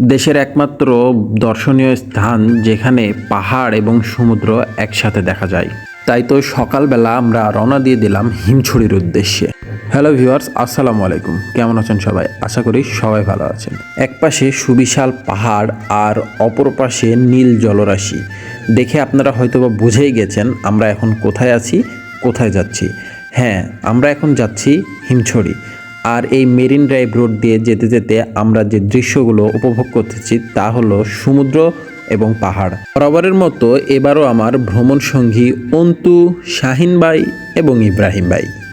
দেশের একমাত্র দর্শনীয় স্থান যেখানে পাহাড় এবং সমুদ্র একসাথে দেখা যায়। তাই তো সকালবেলা আমরা রওনা দিয়ে দিলাম হিমছড়ির উদ্দেশ্যে। হ্যালো ভিউয়ার্স আসসালামু আলাইকুম। কেমন আছেন সবাই? আশা করি সবাই ভালো আছেন। এক পাশে সুবিশাল পাহাড় আর অপর পাশে নীল জলরাশি। দেখে আপনারা হয়তোবা বুঝেই গেছেন আমরা এখন কোথায় আছি, কোথায় যাচ্ছি। হ্যাঁ আমরা এখন যাচ্ছি হিমছড়ি। আর এই মেরিন ড্রাইভ রোড দিয়ে যেতে যেতে আমরা যে দৃশ্যগুলো উপভোগ করতেছি তা হলো সমুদ্র এবং পাহাড়। বরাবরের মতো এবারও আমার ভ্রমণ সঙ্গী অন্তু, শাহিন ভাই এবং ইব্রাহিম ভাই।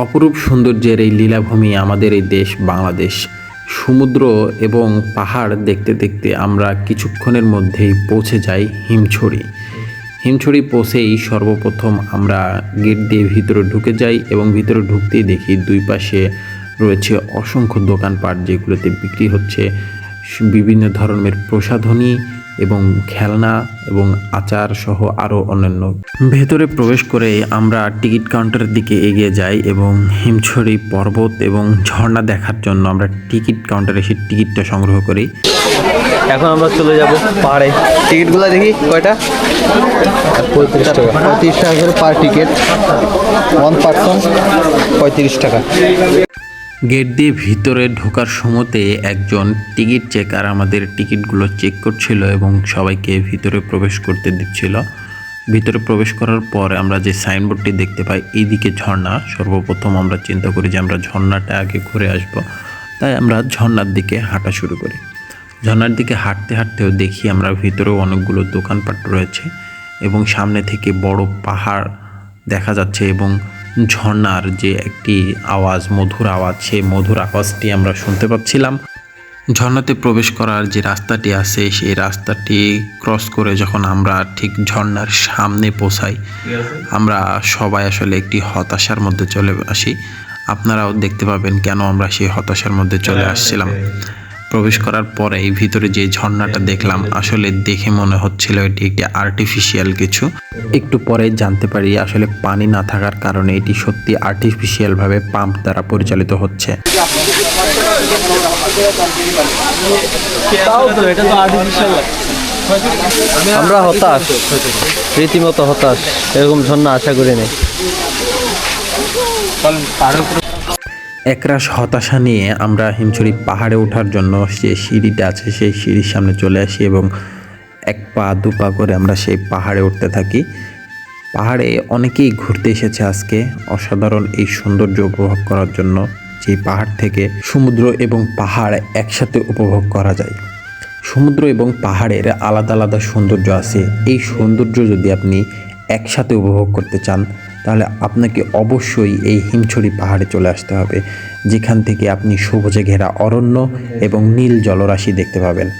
অপরূপ সৌন্দর্যের এই লীলাভূমি আমাদের এই দেশ, বাংলাদেশ। সমুদ্র এবং পাহাড় দেখতে দেখতে আমরা কিছুক্ষণের মধ্যেই পৌঁছে যাই হিমছড়ি। হিমছড়ি পৌঁছেই সর্বপ্রথম আমরা গেট দিয়ে ভিতরে ঢুকে যাই এবং ভিতরে ঢুকতেই দেখি দুই পাশে রয়েছে অসংখ্য দোকানপাট যেগুলোতে বিক্রি হচ্ছে বিভিন্ন ধরনের প্রসাধনী এবং খেলনা এবং আচার সহ আরও অন্যান্য। ভেতরে প্রবেশ করে আমরা টিকিট কাউন্টারের দিকে এগিয়ে যাই এবং হিমছড়ি পর্বত এবং ঝর্ণা দেখার জন্য আমরা টিকিট কাউন্টারে এসে টিকিটটা সংগ্রহ করি। এখন আমরা চলে যাব পাহাড়ে। টিকিটগুলো দেখি কয়টা? পঁয়ত্রিশ টাকা। পঁয়ত্রিশ টাকা করে পার টিকিট ওয়ান পার্সন পঁয়ত্রিশ টাকা। গেট দিয়ে ভিতরে ঢোকার সময়তে একজন টিকিট চেকার আমাদের টিকিটগুলো চেক করছিল এবং সবাইকে ভিতরে প্রবেশ করতে দিচ্ছিল। ভিতরে প্রবেশ করার পর আমরা যে সাইনবোর্ডটি দেখতে পাই, এইদিকে ঝর্ণা। সর্বপ্রথম আমরা চিন্তা করি যে আমরা ঝর্ণাটা আগে ঘুরে আসব। তাই আমরা ঝর্ণার দিকে হাঁটা শুরু করি। ঝর্ণার দিকে হাঁটতে হাঁটতেও দেখি আমরা ভিতরেও অনেকগুলো দোকানপাট রয়েছে এবং সামনে থেকে বড় পাহাড় দেখা যাচ্ছে এবং ঝর্ণার যে একটি আওয়াজ মধুর আওয়াজ সেই মধুর আওয়াজটি আমরা শুনতে পাচ্ছিলাম। ঝর্ণাতে প্রবেশ করার যে রাস্তাটি আছে সেই রাস্তাটি ক্রস করে যখন আমরা ঠিক ঝর্ণার সামনে পৌঁছাই আমরা সবাই আসলে একটি হতাশার মধ্যে চলে আসি। আপনারাও দেখতে পাবেন কেন আমরা সেই হতাশার মধ্যে চলে আসছিলাম। প্রবেশ করার পরেই ভিতরে যে ঝর্ণাটা দেখলাম আসলে দেখে মনে হচ্ছিল এটি একটি আর্টিফিশিয়াল কিছু। একটু পরে জানতে পারি আসলে পানি না থাকার কারণে এটি সত্যি আর্টিফিশিয়াল ভাবে পাম্প দ্বারা পরিচালিত হচ্ছে। আমরা হতাশ। রীতিমতো হতাশ। এরকম ঝর্ণা আশা করি নি একরাশ হতাশা নিয়ে আমরা হিমছড়ি পাহাড়ে ওঠার জন্য যে সিঁড়িটা আছে, সেই সিঁড়ির সামনে চলে আসি এবং এক পা, দু পা করে আমরা সেই পাহাড়ে উঠতে থাকি। পাহাড়ে অনেকেই ঘুরতে এসেছে আজকে। অসাধারণ এই সৌন্দর্য উপভোগ করার জন্য যে পাহাড় থেকে সমুদ্র এবং পাহাড় একসাথে উপভোগ করা যায়। সমুদ্র এবং পাহাড়ের আলাদা আলাদা সৌন্দর্য আছে। এই সৌন্দর্য যদি আপনি একসাথে উপভোগ করতে চান তাহলে আপনাকে অবশ্যই এই হিমছড়ি পাহাড়ে চলে আসতে হবে, যেখান থেকে আপনি সবুজে ঘেরা অরণ্য এবং নীল জলরাশি দেখতে পাবেন।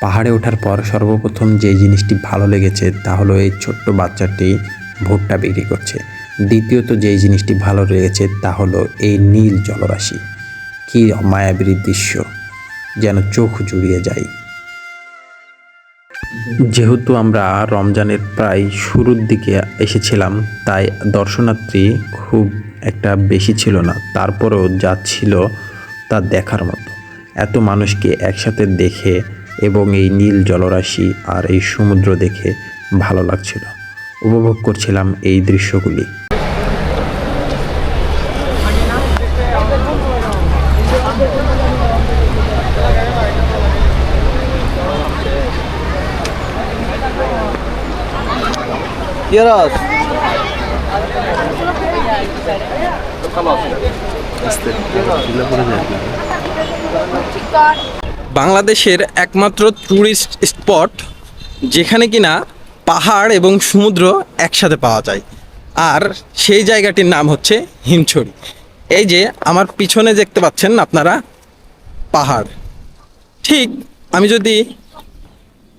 পাহাড়ে ওঠার পর সর্বপ্রথম যে জিনিসটি ভালো লেগেছে তা হলো এই ছোট্ট বাচ্চাটি ভুট্টা বিক্রি করছে। দ্বিতীয়ত যে জিনিসটি ভালো লেগেছে তা হলো এই নীল জলরাশি। কী মায়াবী দৃশ্য, যেন চোখ জুড়িয়ে যায়। যেহেতু আমরা রমজানের প্রায় শুরুর দিকে এসেছিলাম, তাই দর্শনার্থী খুব একটা বেশি ছিল না। তারপরেও যা ছিল তা দেখার মতো। এত মানুষকে একসাথে দেখে এবং এই নীল জলরাশি আর এই সমুদ্র দেখে ভালো লাগছিল। উপভোগ করছিলাম এই দৃশ্যগুলি। ইয়েরাস বাংলাদেশের একমাত্র ট্যুরিস্ট স্পট যেখানে কিনা পাহাড় এবং সমুদ্র একসাথে পাওয়া যায়। আর সেই জায়গাটির নাম হচ্ছে হিমছড়ি। এই যে আমার পিছনে দেখতে পাচ্ছেন আপনারা পাহাড়। ঠিক আমি যদি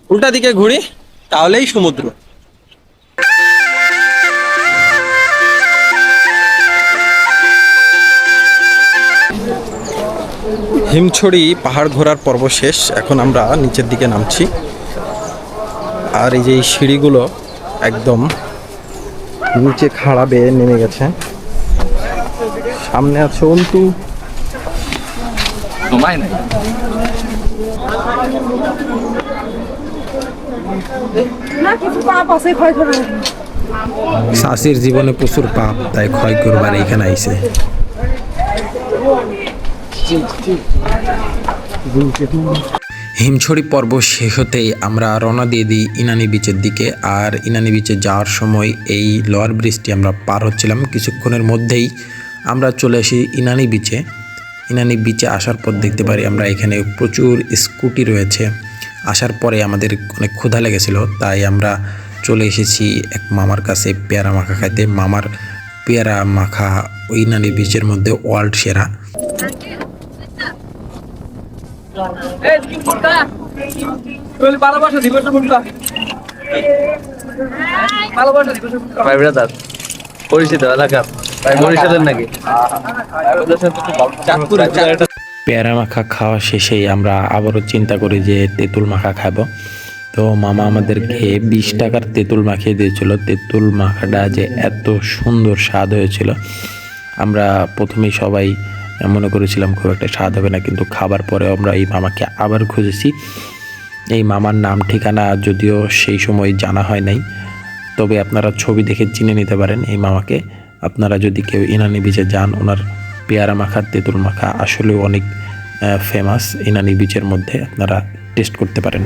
উল্টা দিকে ঘুরি, তাহলেই সমুদ্র। হিমছড়ি পাহাড় ঘোরার পর্ব শেষ। এখন আমরা নিচের দিকে নামছি। আর এই যে এই সিঁড়িগুলো একদম নিচে খাড়া বেয়ে নেমে গেছে। সামনে আছে অন্তু। করে শাশির জীবনে প্রচুর পাপ তাই ক্ষয় করবার এখানে আইছে। হিমছড়ি পর্ব শেষ হতেই আমরা রওনা দিয়ে দিই ইনানি বিচের দিকে, আর ইনানি বিচে যাওয়ার সময় এই লোয়ার ব্রিজটি আমরা পার হচ্ছিলাম। কিছুক্ষণের মধ্যেই আমরা চলে আসি ইনানি বিচে। ইনানি বিচে আসার পর দেখতে পারি আমরা এখানে প্রচুর স্কুটি রয়েছে। আসার পরে আমাদের অনেক ক্ষুধা লেগেছিল, তাই আমরা চলে এসেছি এক মামার কাছে পেয়ারা মাখা খাইতে। মামার পেয়ারা মাখা ওই ইনানি বিচের মধ্যে ওয়ার্ল্ড সেরা। পরিচিত বরিশালের নাকি? পেয়ারা মাখা খাওয়া শেষেই আমরা আবারও চিন্তা করি যে তেঁতুল মাখা খাব। তো মামা আমাদেরকে বিশ টাকার তেঁতুল মাখিয়ে দিয়েছিল। তেঁতুল মাখাটা যে এত সুন্দর স্বাদ হয়েছিল। আমরা প্রথমেই সবাই মনে করেছিলাম খুব একটা স্বাদ হবে না, কিন্তু খাবার পরে আমরা এই মামাকে আবার খুঁজেছি। এই মামার নাম, ঠিকানা যদিও সেই সময় জানা হয় নাই, তবে আপনারা ছবি দেখে চিনে নিতে পারেন এই মামাকে। আপনারা যদি কেউ ইনানি বিচে যান, ওনার পেয়ারা মাখা, তেঁতুল মাখা আসলেও অনেক ফেমাস ইনানি বিচের মধ্যে আপনারা টেস্ট করতে পারেন।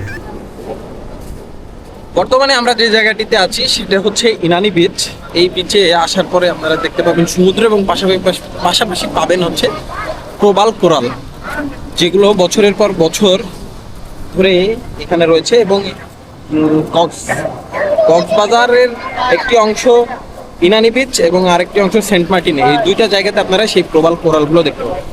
বর্তমানে আমরা যে জায়গাটিতে আছি, সেটা হচ্ছে ইনানি বিচ এই বিচে আসার পরে আপনারা দেখতে পাবেন সমুদ্র এবং পাশাপাশি পাশাপাশি পাবেন হচ্ছে প্রবাল কোরাল, যেগুলো বছরের পর বছর ধরে এখানে রয়েছে এবং কক্স, কক্সবাজারের একটি অংশ ইনানি বিচ এবং আরেকটি অংশ সেন্ট মার্টিনে এই দুইটা জায়গাতে আপনারা সেই প্রবাল কোরালগুলো দেখতে পাবেন।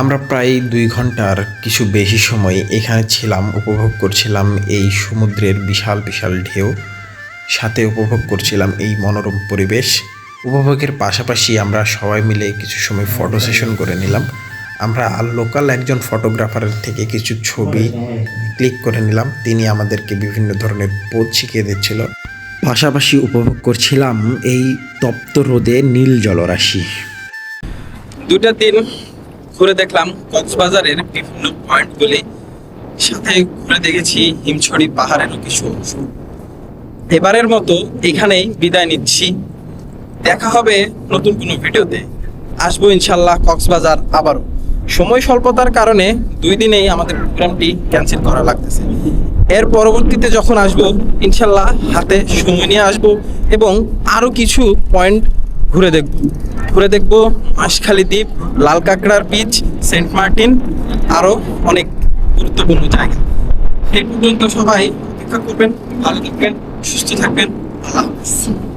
আমরা প্রায় দুই ঘণ্টার কিছু বেশি সময় এখানে ছিলাম, উপভোগ করছিলাম এই সমুদ্রের বিশাল বিশাল ঢেউ। সাথে উপভোগ করছিলাম এই মনোরম পরিবেশ। উপভোগের পাশাপাশি আমরা সবাই মিলে কিছু সময় ফটো সেশন করে নিলাম। আমরা লোকাল একজন ফটোগ্রাফারের থেকে কিছু ছবি ক্লিক করে নিলাম। তিনি আমাদেরকে বিভিন্ন ধরনের পোজ শিখিয়ে দিচ্ছিল। পাশাপাশি উপভোগ করছিলাম এই তপ্ত রোদে নীল জলরাশি। দুটা দিন ঘুরে দেখলাম কক্সবাজারের বিভিন্ন পয়েন্টগুলি সাথে ঘুরে দেখেছি হিমছড়ি পাহাড়েরও কিছু অংশ। এবারের মতো এখানেই বিদায় নিচ্ছি। দেখা হবে নতুন কোনো ভিডিওতে। আসব ইনশাল্লাহ কক্সবাজার আবারও। সময় স্বল্পতার কারণে দুই দিনেই আমাদের প্রোগ্রামটি ক্যান্সেল করা লাগতেছে। এর পরবর্তীতে যখন আসব, ইনশাল্লাহ হাতে সময় নিয়ে আসব এবং আরও কিছু পয়েন্ট ঘুরে দেখব। ঘুরে দেখব মাসখালী দ্বীপ লাল কাঁকড়ার বিচ সেন্ট মার্টিন আরও অনেক গুরুত্বপূর্ণ জায়গা। সেই পর্যন্ত সবাই অপেক্ষা করবেন, ভালো থাকবেন। সুস্থ থাকবেন। আল্লাহ